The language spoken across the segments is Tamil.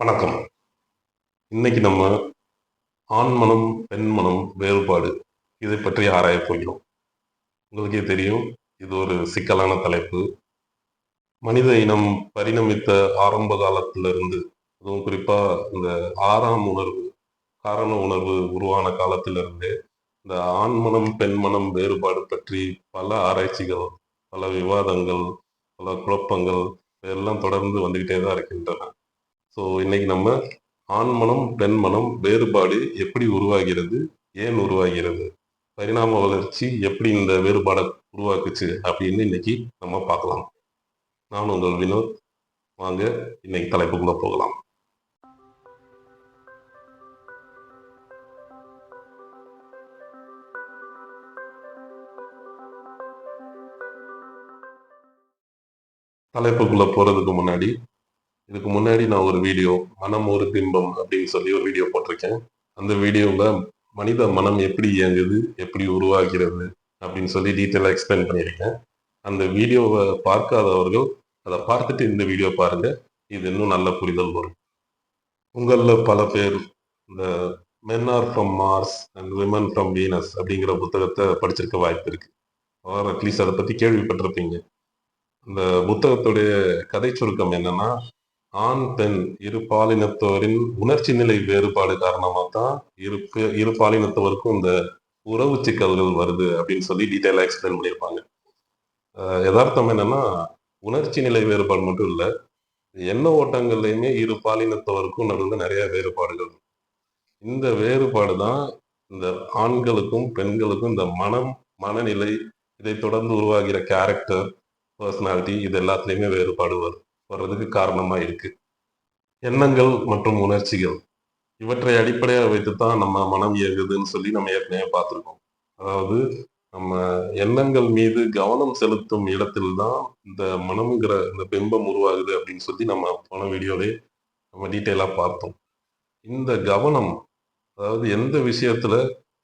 வணக்கம். இன்னைக்கு நம்ம ஆண் மனம் பெண் மனம் வேறுபாடு இதை பற்றி ஆராயப் போகிறோம். உங்களுக்கே தெரியும் இது ஒரு சிக்கலான தலைப்பு. மனித இனம் பரிணமித்த ஆரம்ப காலத்திலிருந்து அதுவும் குறிப்பாக இந்த ஆறாம் உணர்வு காரண உணர்வு உருவான காலத்திலிருந்தே இந்த ஆண் மனம் பெண் மனம் வேறுபாடு பற்றி பல ஆராய்ச்சிகள் பல விவாதங்கள் பல குழப்பங்கள் எல்லாம் தொடர்ந்து வந்துக்கிட்டே தான் இருக்கின்றன. ஸோ இன்னைக்கு நம்ம ஆண் மனம் பெண் மனம் வேறுபாடு எப்படி உருவாகிறது? ஏன் உருவாகிறது? பரிணாம வளர்ச்சி எப்படி இந்த வேறுபாடை உருவாக்குச்சு அப்படின்னு இன்னைக்கு நம்ம பார்க்கலாம். நான் உங்கள் வினோத். வாங்க இன்னைக்கு தலைப்புக்குள்ள போகலாம். தலைப்புக்குள்ள போறதுக்கு முன்னாடி இதுக்கு முன்னாடி நான் ஒரு வீடியோ மனம் ஒரு பிம்பம் அப்படின்னு சொல்லி ஒரு வீடியோ போட்டிருக்கேன். அந்த வீடியோவில் மனித மனம் எப்படி இயங்குது எப்படி உருவாகிறது அப்படின்னு சொல்லி டீட்டெயிலாக எக்ஸ்பிளைன் பண்ணியிருக்கேன். அந்த வீடியோவை பார்க்காதவர்கள் அதை பார்த்துட்டு இந்த வீடியோ பாருங்க. இது இன்னும் நல்ல புரிதல் வரும். உங்களில் பல பேர் இந்த men are from Mars and women from Venus அப்படிங்கிற புத்தகத்தை படிச்சிருக்க வாய்ப்பு இருக்கு. ஆர் அட்லீஸ்ட் அதை பற்றி கேள்விப்பட்டிருப்பீங்க. இந்த புத்தகத்துடைய கதை சுருக்கம் என்னன்னா ஆண் பெண் இரு பாலினத்தவரின் உணர்ச்சி நிலை வேறுபாடு காரணமாக தான் இரு இரு பாலினத்தவருக்கும் இந்த உறவு சிக்கல்கள் வருது அப்படின்னு சொல்லி டீட்டெயிலாக எக்ஸ்பிளைன் பண்ணியிருப்பாங்க. யதார்த்தம் என்னன்னா உணர்ச்சி நிலை வேறுபாடு மட்டும் இல்லை எண்ண ஓட்டங்கள்லையுமே இரு பாலினத்தவருக்கும் நடுவில் நிறைய வேறுபாடுகள். இந்த வேறுபாடு தான் இந்த ஆண்களுக்கும் பெண்களுக்கும் இந்த மனம் மனநிலை இதை தொடர்ந்து உருவாகிற கேரக்டர் பர்சனாலிட்டி இது எல்லாத்துலேயுமே வேறுபாடு வரும் வர்றதுக்கு காரணமா இருக்கு. எண்ணங்கள் மற்றும் உணர்ச்சிகள் இவற்றை அடிப்படையாக வைத்து தான் நம்ம மனம் இயங்குதுன்னு சொல்லி நம்ம ஏற்கனவே பார்த்துருக்கோம். அதாவது நம்ம எண்ணங்கள் மீது கவனம் செலுத்தும் இடத்தில் தான் இந்த மனம்ங்கிற இந்த பிம்பம் உருவாகுது அப்படின்னு சொல்லி நம்ம போன வீடியோலே நம்ம டீட்டெயிலாக பார்த்தோம். இந்த கவனம் அதாவது எந்த விஷயத்துல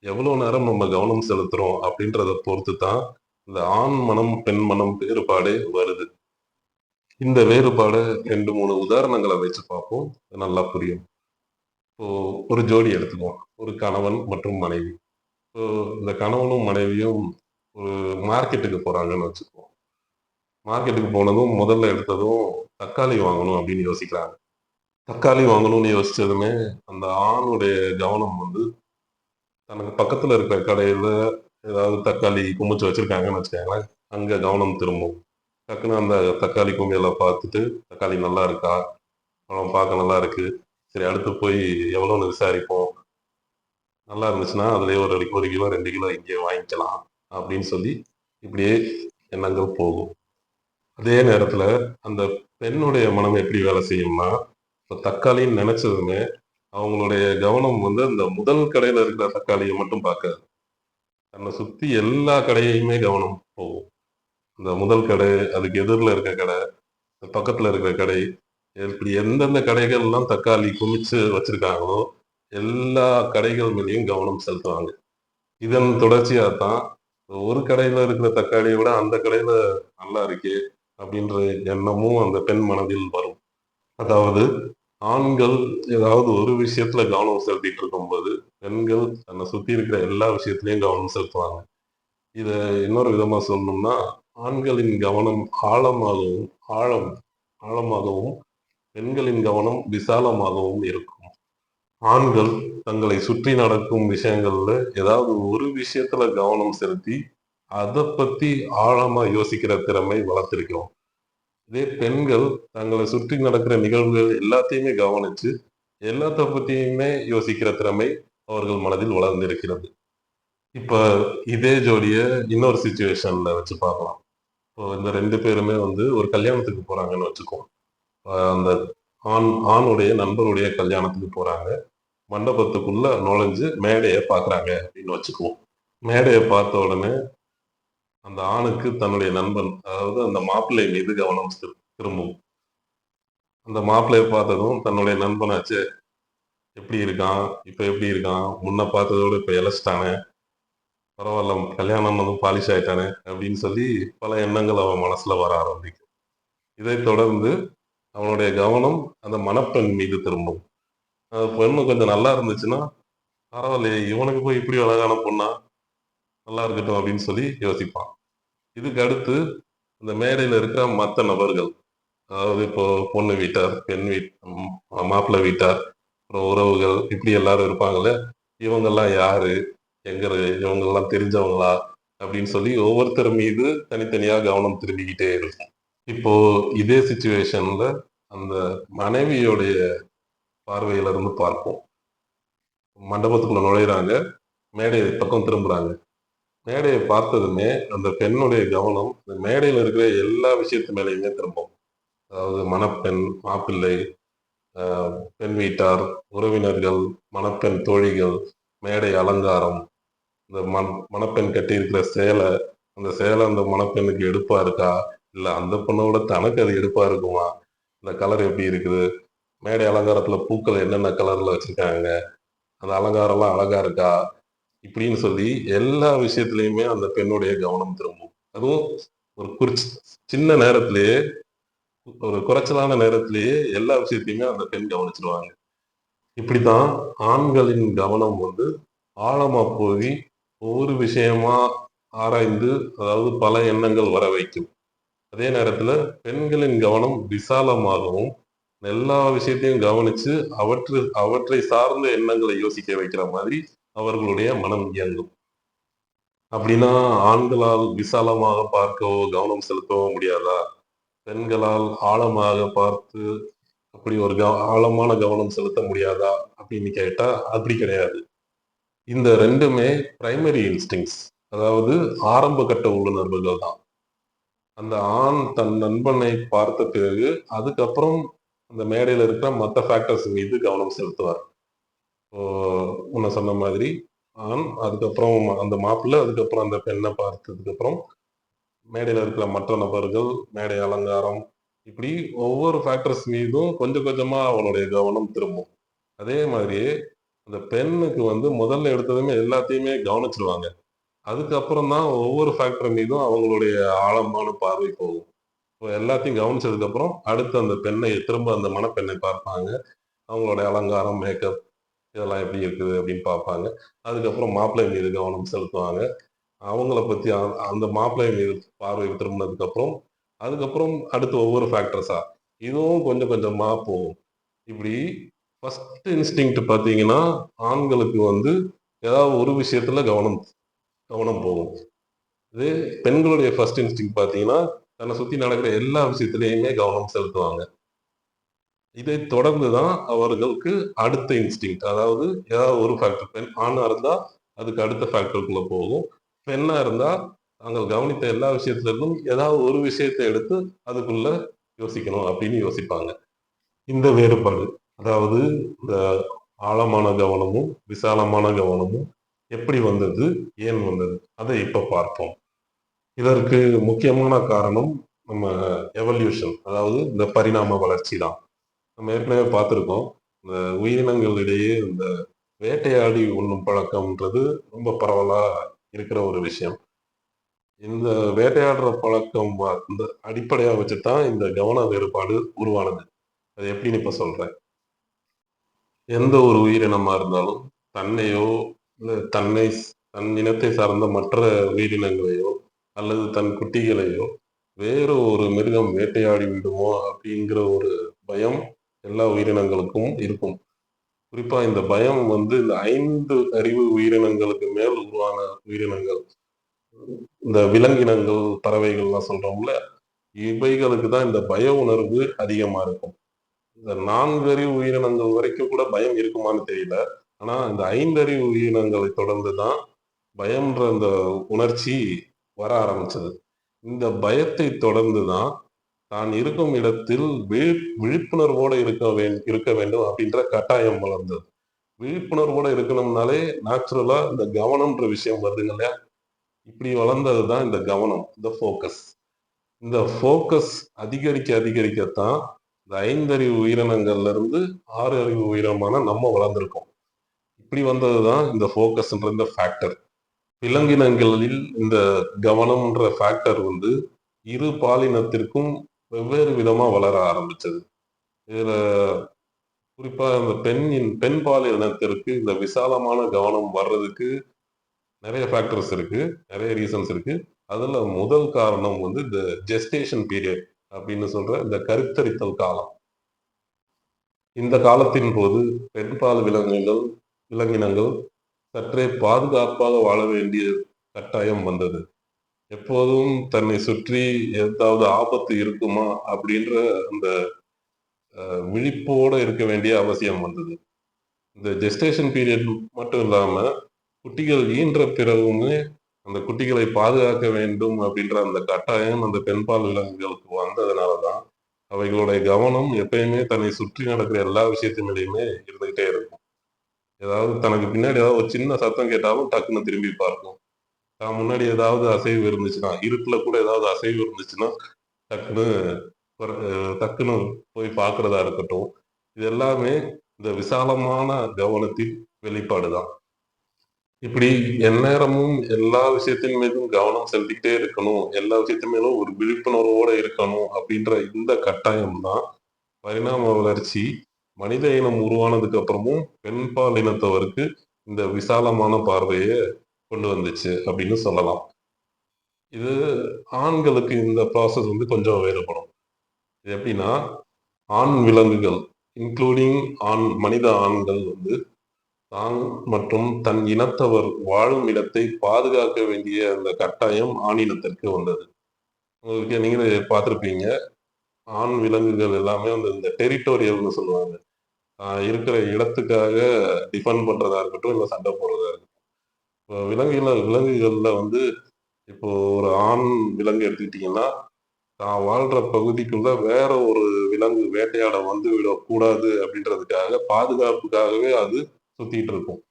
எவ்வளோ நேரம் நம்ம கவனம் செலுத்துறோம் அப்படின்றத பொறுத்து தான் இந்த ஆண் மனம் பெண் மனம் வேறுபாடு வருது. இந்த வேறுபாடு ரெண்டு மூணு உதாரணங்களை வச்சு பார்ப்போம். நல்லா புரியும். இப்போ ஒரு ஜோடி எடுத்துக்குவோம். ஒரு கணவன் மற்றும் மனைவி. இப்போ இந்த கணவனும் மனைவியும் ஒரு மார்க்கெட்டுக்கு போறாங்கன்னு வச்சுக்குவோம். மார்க்கெட்டுக்கு போனதும் முதல்ல எடுத்ததும் தக்காளி வாங்கணும் அப்படின்னு யோசிக்கிறாங்க. தக்காளி வாங்கணும்னு யோசிச்சதுமே அந்த ஆணுடைய கவனம் வந்து தனக்கு பக்கத்துல இருக்கிற கடையில ஏதாவது தக்காளி குமிச்சு வச்சிருக்காங்கன்னு வச்சுக்கோங்களேன். அங்க கவனம் திரும்பும். டக்குன்னு அந்த தக்காளி கொம்பியெல்லாம் பார்த்துட்டு தக்காளி நல்லா இருக்கா? பழம் பார்க்க நல்லா இருக்கு. சரி அடுத்து போய் எவ்வளோன்னு விசாரிப்போம். நல்லா இருந்துச்சுன்னா அதுலேயே ஒரு ஒரு கிலோ ரெண்டு கிலோ இங்கே வாங்கிக்கலாம் அப்படின்னு சொல்லி இப்படியே எண்ணங்கள் போகும். அதே நேரத்தில் அந்த பெண்ணுடைய மனம் எப்படி வேலை செய்யும்னா இப்போ தக்காளின்னு நினச்சதுமே அவங்களுடைய கவனம் வந்து அந்த முதல் கடையில் இருக்கிற தக்காளியை மட்டும் பார்க்காது. தன்னை சுற்றி எல்லா கடையுமே கவனம் போகும். இந்த முதல் கடை அதுக்கு எதிரில் இருக்க கடை பக்கத்தில் இருக்கிற கடை இப்படி எந்தெந்த கடைகள்லாம் தக்காளி குமிச்சு வச்சிருக்காங்களோ எல்லா கடைகள் மேலேயும் கவனம் செலுத்துவாங்க. இதன் தொடர்ச்சியாக தான் ஒரு கடையில் இருக்கிற தக்காளியை விட அந்த கடையில் நல்லா இருக்கே அப்படின்ற எண்ணமும் அந்த பெண் மனதில் வரும். அதாவது ஆண்கள் ஏதாவது ஒரு விஷயத்துல கவனம் செலுத்திட்டு இருக்கும்போது பெண்கள் தன்னை சுத்தி இருக்கிற எல்லா விஷயத்திலையும் கவனம் செலுத்துவாங்க. இதை இன்னொரு விதமா சொல்லணும்னா ஆண்களின் கவனம் ஆழமாகவும் ஆழம் ஆழமாகவும் பெண்களின் கவனம் விசாலமாகவும் இருக்கும். ஆண்கள் தங்களை சுற்றி நடக்கும் விஷயங்கள்ல ஏதாவது ஒரு விஷயத்துல கவனம் செலுத்தி அதை பத்தி ஆழமா யோசிக்கிற திறமை வளர்த்திருக்கிறோம். இதே பெண்கள் தங்களை சுற்றி நடக்கிற நிகழ்வுகள் எல்லாத்தையுமே கவனிச்சு எல்லாத்த பத்தியுமே யோசிக்கிற திறமை அவர்கள் மனதில் வளர்ந்திருக்கிறது. இப்ப இதே ஜோடிய இன்னொரு சுச்சுவேஷன்ல வச்சு பார்க்கலாம். இப்போ இந்த ரெண்டு பேருமே வந்து ஒரு கல்யாணத்துக்கு போறாங்கன்னு வச்சுக்கோம் அந்த ஆண் ஆணுடைய நண்பருடைய கல்யாணத்துக்கு போறாங்க. மண்டபத்துக்குள்ள நுழைஞ்சு மேடையை பார்க்குறாங்க அப்படின்னு வச்சுக்குவோம். மேடையை பார்த்த உடனே அந்த ஆணுக்கு தன்னுடைய நண்பன் அதாவது அந்த மாப்பிள்ளை மீது கவனம் திரு- திரும்பும். அந்த மாப்பிள்ளையை பார்த்ததும் தன்னுடைய நண்பனாச்சு எப்படி இருக்கான்? இப்போ எப்படி இருக்கான்? முன்ன பார்த்ததோட இப்போ இழைச்சிட்டானே பரவாயில்ல கல்யாணம் வந்து பாலிஷ் ஆயிட்டானே அப்படின்னு சொல்லி பல எண்ணங்கள் அவன் மனசுல வர ஆரம்பிக்கும். இதை தொடர்ந்து அவனுடைய கவனம் அந்த மணப்பெண் மீது திரும்பும். அந்த பெண்ணு கொஞ்சம் நல்லா இருந்துச்சுன்னா பரவாயில்லையே இவனுக்கு போய் இப்படி அழகான பொண்ணா? நல்லா இருக்கட்டும் அப்படின்னு சொல்லி யோசிப்பான். இதுக்கு அடுத்து இந்த மேடையில் இருக்கிற மற்ற நபர்கள் அதாவது இப்போ பொண்ணு வீட்டார் பெண் வீட் மாப்பிள்ளை வீட்டார் அப்புறம் உறவுகள் இப்படி எல்லாரும் இருப்பாங்கல்ல இவங்கெல்லாம் யாரு? எங்க இவங்கெல்லாம் தெரிஞ்சவங்களா? அப்படின்னு சொல்லி ஒவ்வொருத்தர் மீது தனித்தனியா கவனம் திரும்பிக்கிட்டே இருக்கும். இப்போ இதே சுச்சுவேஷன்ல அந்த மனைவியோடைய பார்வையில இருந்து பார்ப்போம் மண்டபத்துக்குள்ள நுழையிறாங்க. மேடை பக்கம் திரும்புறாங்க. மேடையை பார்த்ததுமே அந்த பெண்ணுடைய கவனம் இந்த மேடையில் இருக்கிற எல்லா விஷயத்து மேலேயுமே திரும்பும். அதாவது மணப்பெண் மாப்பிள்ளை பெண் வீட்டார் உறவினர்கள் மணப்பெண் தோழிகள் மேடை அலங்காரம் இந்த மண் மணப்பெண் கட்டியிருக்கிற சேலை அந்த சேலை அந்த மணப்பெண்ணுக்கு எடுப்பா இருக்கா? இல்லை அந்த பொண்ணோட தனக்கு அது எடுப்பா இருக்குமா? இந்த கலர் எப்படி இருக்குது? மேடை அலங்காரத்தில் பூக்கள் என்னென்ன கலரில் வச்சுருக்காங்க? அந்த அலங்காரம்லாம் அழகா இருக்கா? இப்படின்னு சொல்லி எல்லா விஷயத்துலையுமே அந்த பெண்ணுடைய கவனம் திரும்பும். அதுவும் ஒரு குறி சின்ன நேரத்திலேயே ஒரு குறைச்சலான நேரத்திலேயே எல்லா விஷயத்தையுமே அந்த பெண் கவனிச்சிருவாங்க. இப்படித்தான் ஆண்களின் கவனம் வந்து ஆழமா போய் ஒவ்வொரு விஷயமா ஆராய்ந்து அதாவது பல எண்ணங்கள் வர வைக்கும். அதே நேரத்துல பெண்களின் கவனம் விசாலமாகவும் எல்லா விஷயத்தையும் கவனிச்சு அவற்று அவற்றை சார்ந்த எண்ணங்களை யோசிக்க வைக்கிற மாதிரி அவர்களுடைய மனம் இயங்கும். அப்படின்னா ஆண்களால் விசாலமாக பார்க்கவோ கவனம் செலுத்தவோ முடியாதா? பெண்களால் ஆழமாக பார்த்து அப்படி ஒரு கவ ஆழமான கவனம் செலுத்த முடியாதா? அப்படின்னு கேட்டா அப்படி கிடையாது. இந்த ரெண்டுமே பிரைமரி இன்ஸ்டிங்ஸ் அதாவது ஆரம்ப கட்ட உள்ளுணர்வுகள் தான். அந்த ஆண் தன் நண்பனை பார்த்த பிறகு அதுக்கப்புறம் அந்த மேடையில் இருக்கிற மற்ற ஃபேக்டர்ஸ் மீது கவனம் செலுத்துவார். உன்னை சொன்ன மாதிரி ஆண் அதுக்கப்புறம் அந்த மாப்பிள்ளை அதுக்கப்புறம் அந்த பெண்ணை பார்த்ததுக்கப்புறம் மேடையில் இருக்கிற மற்ற நபர்கள் மேடை அலங்காரம் இப்படி ஒவ்வொரு ஃபேக்டர்ஸ் மீதும் கொஞ்சம் கொஞ்சமாக அவனுடைய கவனம் திரும்பும். அதே மாதிரியே அந்த பெண்ணுக்கு வந்து முதல்ல எடுத்ததுமே எல்லாத்தையுமே கவனிச்சிருவாங்க. அதுக்கப்புறம் தான் ஒவ்வொரு ஃபேக்டர் மீதும் அவங்களுடைய ஆழமான பார்வை போகும். இப்போ எல்லாத்தையும் கவனிச்சதுக்கப்புறம் அடுத்து அந்த பெண்ணை திரும்ப அந்த மணப்பெண்ணை பார்ப்பாங்க. அவங்களுடைய அலங்காரம் மேக்கப் இதெல்லாம் எப்படி இருக்குது அப்படின்னு பார்ப்பாங்க. அதுக்கப்புறம் மாப்பிள்ளை மீது கவனம் செலுத்துவாங்க. அவங்கள பற்றி அந்த மாப்பிள்ளை மீது பார்வை திரும்பினதுக்கப்புறம் அதுக்கப்புறம் அடுத்து ஒவ்வொரு ஃபேக்டர்ஸாக இதுவும் கொஞ்சம் கொஞ்சமாக போகும். இப்படி ஃபஸ்ட் இன்ஸ்டிங் பார்த்தீங்கன்னா ஆண்களுக்கு வந்து ஏதாவது ஒரு விஷயத்துல கவனம் கவனம் போகும். இதே பெண்களுடைய ஃபர்ஸ்ட் இன்ஸ்டிங் பார்த்தீங்கன்னா தன்னை சுற்றி நடக்கிற எல்லா விஷயத்துலேயுமே கவனம் செலுத்துவாங்க. இதை தொடர்ந்து தான் அவர்களுக்கு அடுத்த இன்ஸ்டிங் அதாவது ஏதாவது ஒரு ஃபேக்டர் பெண் ஆணாக இருந்தால் அதுக்கு அடுத்த ஃபேக்டருக்குள்ளே போகும். பெண்ணாக இருந்தால் தாங்கள் கவனித்த எல்லா விஷயத்துல இருந்தும் ஏதாவது ஒரு விஷயத்தை எடுத்து அதுக்குள்ள யோசிக்கணும் அப்படின்னு யோசிப்பாங்க. இந்த வேறுபாடு. அதாவது இந்த ஆழமான கவனமும் விசாலமான கவனமும் எப்படி வந்தது ஏன் வந்தது அதை இப்ப பார்ப்போம். இதற்கு முக்கியமான காரணம் நம்ம எவல்யூஷன் அதாவது இந்த பரிணாம வளர்ச்சி தான். நம்ம ஏற்கனவே பார்த்துருக்கோம் இந்த உயிரினங்களிடையே இந்த வேட்டையாடி உண்ணும் பழக்கம்ன்றது ரொம்ப பரவலாக இருக்கிற ஒரு விஷயம். இந்த வேட்டையாடுற பழக்கம் இந்த அடிப்படையாக வச்சு தான் இந்த கவன வேறுபாடு உருவானது. அது எப்படின்னு இப்போ சொல்கிறேன் எந்த ஒரு உயிரினமா இருந்தாலும் தன்னையோ இல்லை தன்னை தன் இனத்தை சார்ந்த மற்ற உயிரினங்களையோ அல்லது தன் குட்டிகளையோ வேறு ஒரு மிருகம் வேட்டையாடி விடுமோ அப்படிங்கிற ஒரு பயம் எல்லா உயிரினங்களுக்கும் இருக்கும். குறிப்பா இந்த பயம் வந்து இந்த ஐந்து அறிவு உயிரினங்களுக்கு மேல் உருவான உயிரினங்கள். இந்த விலங்கினங்கள் பறவைகள்லாம் சொல்றோம்ல இவைகளுக்கு தான் இந்த பய உணர்வு அதிகமா இருக்கும். நான்கறிவு உயிரினங்கள் வரைக்கும் கூட பயம் இருக்குமான்னு தெரியல. ஆனா இந்த ஐந்தறிவு உயிரினங்களை தொடர்ந்து தான் பயம்ன்ற அந்த உணர்ச்சி வர ஆரம்பிச்சது. இந்த பயத்தை தொடர்ந்து தான் தான் இருக்கும் இடத்தில் விழி விழிப்புணர்வோட இருக்க வே இருக்க வேண்டும் அப்படின்ற கட்டாயம் வளர்ந்தது. விழிப்புணர்வோட இருக்கணும்னாலே நேச்சுரலா இந்த கவனம்ன்ற விஷயம் வருதுங்க இல்லையா? இப்படி வளர்ந்தது தான் இந்த கவனம் இந்த ஃபோக்கஸ் இந்த ஃபோக்கஸ் அதிகரிக்க அதிகரிக்கத்தான் இந்த ஐந்தறிவு உயிரினங்கள்ல இருந்து ஆறு அறிவு உயிரினமான நம்ம வளர்ந்துருக்கோம். இப்படி வந்தது தான் இந்த ஃபோக்கஸ்ன்ற இந்த ஃபேக்டர் விலங்கினங்களில் இந்த கவனம்ன்ற ஃபேக்டர் வந்து இரு பாலினத்திற்கும் வெவ்வேறு விதமா வளர ஆரம்பிச்சது. இதுல குறிப்பா இந்த பெண்ணின் பெண் பாலினத்திற்கு இந்த விசாலமான கவனம் வர்றதுக்கு நிறைய ஃபேக்டர்ஸ் இருக்கு நிறைய ரீசன்ஸ் இருக்கு. அதுல முதல் காரணம் வந்து இந்த ஜெஸ்டேஷன் பீரியட் அப்படின்னு சொல்ற இந்த கருத்தரித்தல் காலம். இந்த காலத்தின் போது பெண்பால் விலங்குகள் விலங்கினங்கள் சற்றே பாதுகாப்பாக வாழ வேண்டிய கட்டாயம் வந்தது. எப்போதும் தன்னை சுற்றி ஏதாவது ஆபத்து இருக்குமா அப்படின்ற அந்த விழிப்போடு இருக்க வேண்டிய அவசியம் வந்தது. இந்த ஜெஸ்டேஷன் பீரியட் மட்டும் இல்லாம குட்டிகள் ஈன்ற பிறகுமே அந்த குட்டிகளை பாதுகாக்க வேண்டும் அப்படின்ற அந்த கட்டாயம் அந்த பெண்பால் விலங்குகளுக்கு வந்ததுனால தான் அவைகளுடைய கவனம் எப்பயுமே தன்னை சுற்றி நடக்கிற எல்லா விஷயத்து மேலேயுமே இருந்துகிட்டே இருக்கும். ஏதாவது தனக்கு பின்னாடி ஏதாவது ஒரு சின்ன சத்தம் கேட்டாலும் டக்குன்னு திரும்பி பார்க்கும். தான் முன்னாடி ஏதாவது அசைவு இருந்துச்சுன்னா இருட்டுல கூட ஏதாவது அசைவு இருந்துச்சுன்னா டக்குன்னு டக்குன்னு போய் பார்க்கறதா இருக்கட்டும். இது எல்லாமே இந்த விசாலமான கவனத்தின் வெளிப்பாடு தான் இப்படி எந்நேரமும் எல்லா விஷயத்தின் மீதும் கவனம் செலுத்திக்கிட்டே இருக்கணும். எல்லா விஷயத்தின் மேலும் ஒரு விழிப்புணர்வோட இருக்கணும் அப்படின்ற இந்த கட்டாயம் தான் பரிணாம வளர்ச்சி மனித இனம் உருவானதுக்கு அப்புறமும் பெண்பால் இனத்தவருக்கு இந்த விசாலமான பார்வையை கொண்டு வந்துச்சு அப்படின்னு சொல்லலாம். இது ஆண்களுக்கு இந்த ப்ராசஸ் வந்து கொஞ்சம் வேறுபடும். இது எப்படின்னா ஆண் விலங்குகள் இன்க்ளூடிங் ஆண் மனித ஆண்கள் வந்து தான் மற்றும் தன் இனத்தவர் வாழும் இடத்தை பாதுகாக்க வேண்டிய அந்த கட்டாயம் ஆணினத்திற்கு வந்தது. உங்களுக்கு நீங்களே பார்த்துருப்பீங்க. ஆண் விலங்குகள் எல்லாமே வந்து இந்த டெரிட்டோரியல்னு சொல்லுவாங்க. இருக்கிற இடத்துக்காக டிஃபெண்ட் பண்றதா இருக்கட்டும் இல்லை சண்டை போடுறதா இருக்கட்டும். இப்போ விலங்குகள் விலங்குகளில் வந்து இப்போ ஒரு ஆண் விலங்கு எடுத்துக்கிட்டிங்கன்னா தான் வாழ்ற பகுதிக்குள்ள வேற ஒரு விலங்கு வேட்டையாட வந்து விடக்கூடாது அப்படின்றதுக்காக பாதுகாப்புக்காகவே அது சுத்திட்டு இருக்கும்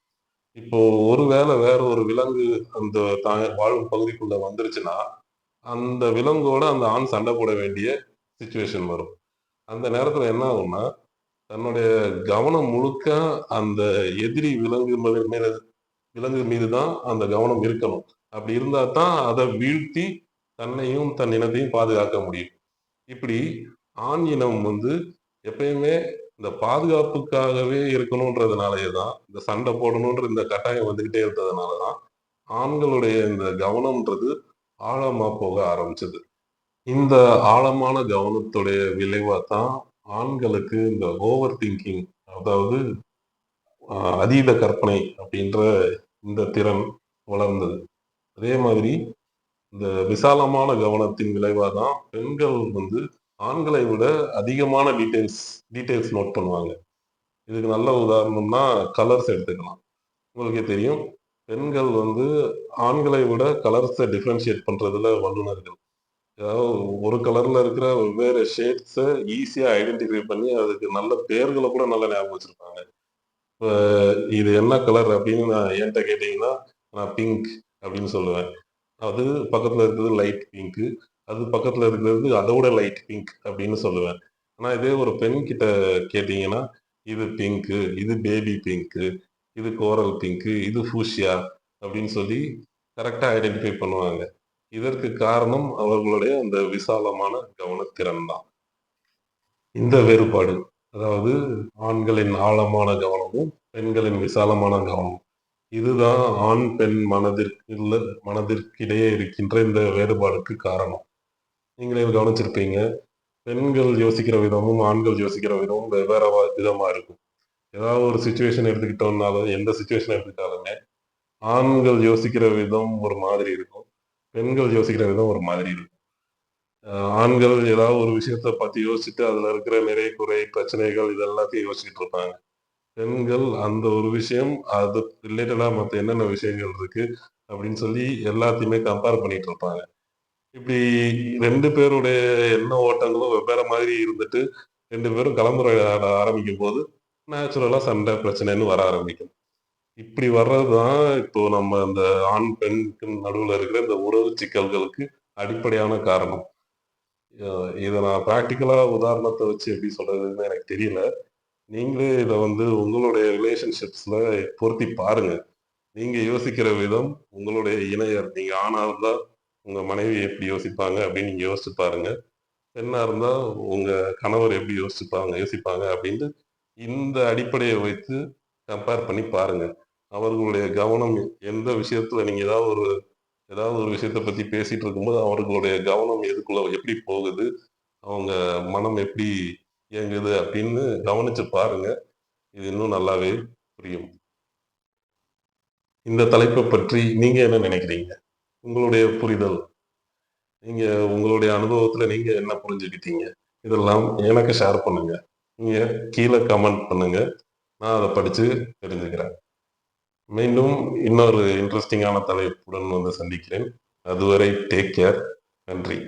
இப்போ ஒருவேளை வேற ஒரு விலங்கு அந்த தான் வாழும் பகுதிக்குள்ள வந்துருச்சுன்னா அந்த விலங்கோட அந்த ஆண் சண்டை போட வேண்டிய சுச்சுவேஷன் வரும். அந்த நேரத்துல என்ன ஆகும்னா தன்னுடைய கவனம் முழுக்க அந்த எதிரி விலங்கு மேல- மேல விலங்கு மீது தான் அந்த கவனம் இருக்கணும். அப்படி இருந்தா தான் அதை வீழ்த்தி தன்னையும் தன் இனத்தையும் பாதுகாக்க முடியும். இப்படி ஆண் இனம் வந்து எப்பயுமே இந்த பாதுகாப்புக்காகவே இருக்கணுன்றதுனாலயே தான் இந்த சண்டை போடணுன்ற இந்த கட்டாயம் வந்துக்கிட்டே இருந்ததுனால தான் ஆண்களுடைய இந்த கவனம்ன்றது ஆழமாக போக ஆரம்பிச்சது. இந்த ஆழமான கவனத்துடைய விளைவாக தான் ஆண்களுக்கு இந்த ஓவர் திங்கிங் அதாவது அதீத கற்பனை அப்படின்ற இந்த திறன் வளர்ந்தது. அதே மாதிரி இந்த விசாலமான கவனத்தின் விளைவாக தான் பெண்கள் வந்து ஆண்களை விட அதிகமான டீட்டெயில்ஸ் டீட்டெயில்ஸ் நோட் பண்ணுவாங்க. இதுக்கு நல்ல உதாரணம்னா கலர்ஸ் எடுத்துக்கலாம். உங்களுக்கே தெரியும் பெண்கள் வந்து ஆண்களை விட கலர்ஸை டிஃப்ரென்ஷியேட் பண்ணுறதுல வல்லுநர்கள். அதாவது ஒரு கலரில் இருக்கிற வெவ்வேறு ஷேட்ஸை ஈஸியாக ஐடென்டிஃபை பண்ணி அதுக்கு நல்ல பேர்களை கூட நல்லா ஞாபகம் வச்சுருப்பாங்க. இப்போ இது என்ன கலர் அப்படின்னு நான் என்கிட்ட கேட்டிங்கன்னா நான் பிங்க் அப்படின்னு சொல்லுவேன். அது பக்கத்தில் இருக்கிறது லைட் பிங்க் அது பக்கத்துல இருக்கிறது அதோட லைட் பிங்க் அப்படின்னு சொல்லுவேன். ஆனா இதே ஒரு பெண் கிட்ட கேட்டீங்கன்னா இது பிங்க் இது பேபி பிங்க் இது கோரல் பிங்க் இது ஃபூஷியா அப்படின்னு சொல்லி கரெக்டா ஐடென்டிஃபை பண்ணுவாங்க. இதற்கு காரணம் அவர்களுடைய அந்த விசாலமான கவனத்திறன் தான். இந்த வேறுபாடு அதாவது ஆண்களின் ஆழமான கவனமும் பெண்களின் விசாலமான கவனமும். இதுதான் ஆண் பெண் மனதிற்கு மனதிற்கிடையே இருக்கின்ற இந்த வேறுபாடுக்கு காரணம். நீங்களே கவனிச்சிருப்பீங்க. பெண்கள் யோசிக்கிற விதமும் ஆண்கள் யோசிக்கிற விதமும் வெவ்வேறு விதமாக இருக்கும். ஏதாவது ஒரு சுச்சுவேஷன் எடுத்துக்கிட்டோம்னாலும் எந்த சுச்சுவேஷன் எடுத்துக்கிட்டாலுமே ஆண்கள் யோசிக்கிற விதம் ஒரு மாதிரி இருக்கும். பெண்கள் யோசிக்கிற விதம் ஒரு மாதிரி இருக்கும். ஆண்கள் ஏதாவது ஒரு விஷயத்த பற்றி யோசிச்சுட்டு அதில் இருக்கிற நிறைய குறை பிரச்சனைகள் இது எல்லாத்தையும் யோசிச்சுட்டு இருப்பாங்க. பெண்கள் அந்த ஒரு விஷயம் அது ரிலேட்டடாக மற்ற என்னென்ன விஷயங்கள் இருக்குது அப்படின்னு சொல்லி எல்லாத்தையுமே கம்பேர் பண்ணிட்டு இருப்பாங்க. இப்படி ரெண்டு பேருடைய எண்ண ஓட்டங்களும் வெவ்வேறு மாதிரி இருந்துட்டு ரெண்டு பேரும் கலந்துரையாட ஆரம்பிக்கும் போது நேச்சுரலா சண்டை பிரச்சனைன்னு வர ஆரம்பிக்கும். இப்படி வர்றதுதான் இப்போ நம்ம அந்த ஆண் பெண்ணுக்கு நடுவில் இருக்கிற இந்த உறவு சிக்கல்களுக்கு அடிப்படையான காரணம். இதை நான் ப்ராக்டிக்கலா உதாரணத்தை வச்சு எப்படி சொல்றதுன்னு எனக்கு தெரியல. நீங்களே இதை வந்து உங்களுடைய ரிலேஷன்ஷிப்ஸில் பொருத்தி பாருங்க. நீங்க யோசிக்கிற விதம் உங்களுடைய இணையர் நீங்க ஆணாக இருந்தால் உங்க மனைவி எப்படி யோசிப்பாங்க அப்படின்னு நீங்கள் யோசிச்சு பாருங்க. பெண்ணா இருந்தா உங்க கணவர் எப்படி யோசிப்பாங்க யோசிப்பாங்க அப்படின்ட்டு இந்த அடிப்படையை வைத்து கம்பேர் பண்ணி பாருங்க. அவர்களுடைய கவனம் எந்த விஷயத்துல நீங்க ஏதாவது ஒரு ஏதாவது ஒரு விஷயத்த பத்தி பேசிட்டு இருக்கும்போது அவர்களுடைய கவனம் எதுக்குள்ள எப்படி போகுது அவங்க மனம் எப்படி இயங்குது அப்படின்னு கவனிச்சு பாருங்க. இது இன்னும் நல்லாவே புரியும். இந்த தலைப்பை பற்றி நீங்க என்ன நினைக்கிறீங்க? உங்களுடைய புரிதல். நீங்க உங்களுடைய அனுபவத்துல நீங்க என்ன புரிஞ்சுக்கிட்டீங்க? இதெல்லாம் எனக்கு ஷேர் பண்ணுங்க. நீங்க கீழே கமெண்ட் பண்ணுங்க. நான் அதை படிச்சு தெரிஞ்சுக்கிறேன். மீண்டும் இன்னொரு இன்ட்ரெஸ்டிங்கான தலைப்புடன் வந்து சந்திக்கிறேன். அதுவரை டேக் கேர் நன்றி.